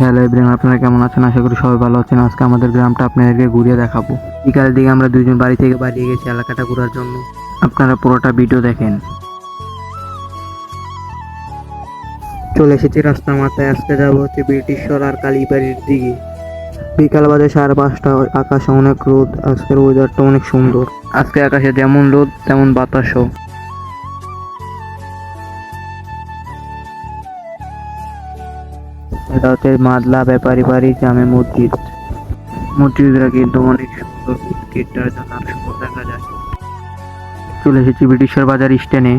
Hello everyone, আপনারা কেমন আছেন? আশা করি সবাই ভালো আছেন। আজকে আমাদের গ্রামটা আপনাদেরকে ঘুরিয়ে দেখাবো। বিকালের দিকে আমরা দুইজন বাড়ি থেকে বাড়িয়ে গেছি এলাকাটা ঘোরার জন্য। আপনারা পুরোটা ভিডিও দেখেন। চলে এসেছি রাস্তা মাথায়। আজকে যাব হচ্ছে ব্রিটিশর আর কালীবাড়ির দিকে। বিকাল বাজে সাড়ে পাঁচটা। আকাশে অনেক রোদ। আজকের ওয়েদারটা অনেক সুন্দর। আজকে আকাশে যেমন রোদ, তেমন বাতাসও। হচ্ছে মাদলা ব্যাপারী বাড়ি জামে মসজিদ। মসজিদরা কিন্তু অনেক সুন্দর। সুন্দর দেখা যায়। চলে এসেছি ব্রিটিশের বাজার স্ট্যান্ডে।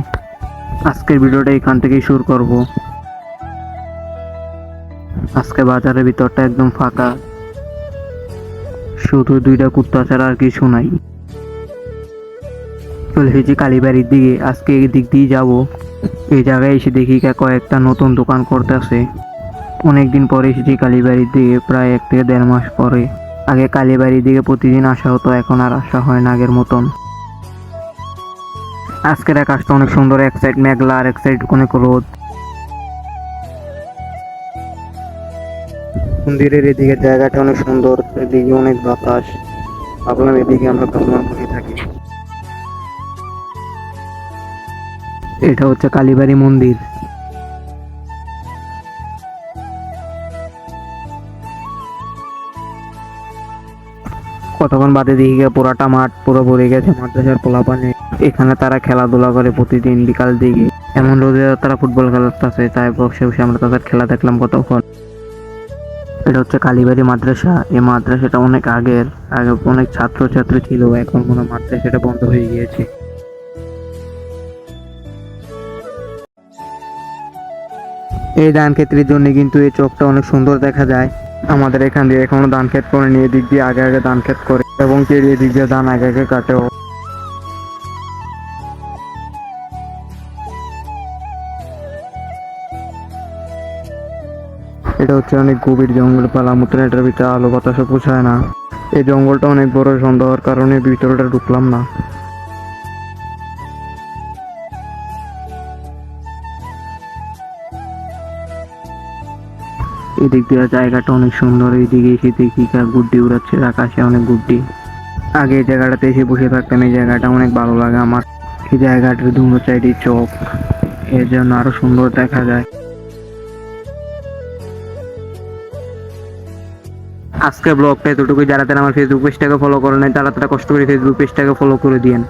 আজকের ভিডিওটা এখান থেকেই শুরু করব। আজকে বাজারের ভিতরটা একদম ফাঁকা। শুধু দুইটা কুত্তা ছাড়া আর কিছু নাই। চলে এসেছি কালীবাড়ির দিকে। আজকে এই দিক দিয়ে যাব। এই জায়গায় এসে দেখি কয়েকটা নতুন দোকান করতেছে। অনেকদিন পরে এসেছি কালীবাড়ির দিকে, প্রায় এক থেকে দেড় মাস পরে। আগে কালীবাড়ির দিকে প্রতিদিন আসা হতো, এখন আর আসা হয় না আগের মতন। আজকের আকাশটা অনেক সুন্দর, এক সাইড মেঘলা আর এক সাইড অনেক রোদ। মন্দিরের এদিকে জায়গাটা অনেক সুন্দর, এদিকে অনেক বাতাস। ভাবলাম এদিকে আমরা ভ্রমণ করে থাকি। এটা হচ্ছে কালীবাড়ি মন্দির। কতক্ষণ বাদে গিয়ে পুরাটা মাঠ পুরো ভরে গেছে মাদ্রাসার পোলাপানে। এখানে তারা খেলাধুলা করে প্রতিদিন বিকাল দিকে। এমন রোদে তারা ফুটবল খেলাতেছে তাই বসে বসে আমরা তাদের খেলা দেখলাম কতক্ষণ। এটা হচ্ছে কালীবাড়ি মাদ্রাসা। এই মাদ্রাসাটা অনেক আগের, আগে অনেক ছাত্র ছাত্রী ছিল, এখন কোনো মাদ্রাসাটা বন্ধ হয়ে গিয়েছে। এই ধান ক্ষেত্রের জন্য কিন্তু এই চোখটা অনেক সুন্দর দেখা যায়। আমাদের এখান দিয়ে এখনও ধান ক্ষেত করে নিয়ে দিক দিয়ে আগে আগে ধান ক্ষেত করে এবং কে দিয়ে দিক দিয়ে ধান আগে আগে কাটেও এটা হচ্ছে অনেক গভীর জঙ্গল পালা মতন এটার ভিতরে আলো বাতাসও পোষায় না। এই জঙ্গলটা অনেক বড় সন্দেহ হওয়ার কারণে ভিতরটা ঢুকলাম না। এদিক দিয়ে জায়গাটা অনেক সুন্দর, এইদিকে এসে দেখি গুড্ডি উড়াচ্ছে, আকাশে অনেক গুড্ডি। আগে এই জায়গাটাতে এসে বসে থাকতাম, এই জায়গাটা অনেক ভালো লাগে আমার। এই জায়গাটার দুটো সাইডে চোখ, এর জন্য আরও সুন্দর দেখা যায়। আজকে ব্লগটা এতটুকু যারা তারা আমার ফেসবুক পেজটাকে ফলো করে নাই, তারা তারা কষ্ট করে ফেসবুক পেজটাকে ফলো করে দিয়েন।